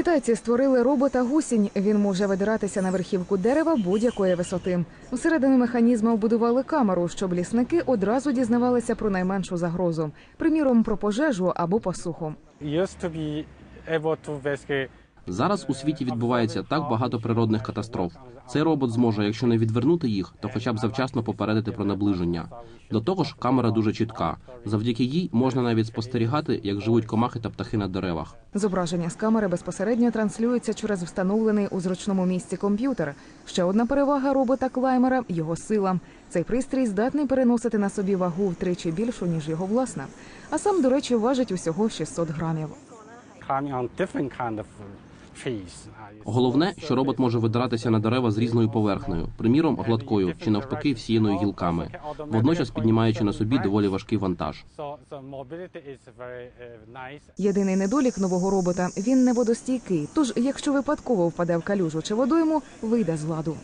Китайці створили робота гусінь. Він може видиратися на верхівку дерева будь-якої висоти. Всередину механізма вбудували камеру, щоб лісники одразу дізнавалися про найменшу загрозу, приміром про пожежу або посуху. Зараз у світі відбувається так багато природних катастроф. Цей робот зможе, якщо не відвернути їх, то хоча б завчасно попередити про наближення. До того ж, камера дуже чітка. Завдяки їй можна навіть спостерігати, як живуть комахи та птахи на деревах. Зображення з камери безпосередньо транслюється через встановлений у зручному місці комп'ютер. Ще одна перевага робота клаймера його сила. Цей пристрій здатний переносити на собі вагу втричі більшу ніж його власна. А сам, до речі, важить усього 600 грамів. Головне, що робот може видиратися на дерева з різною поверхнею, приміром гладкою чи навпаки всіяною гілками, водночас піднімаючи на собі доволі важкий вантаж. Єдиний недолік нового робота він не водостійкий. Тож, якщо випадково впаде в калюжу чи водойму, вийде з ладу.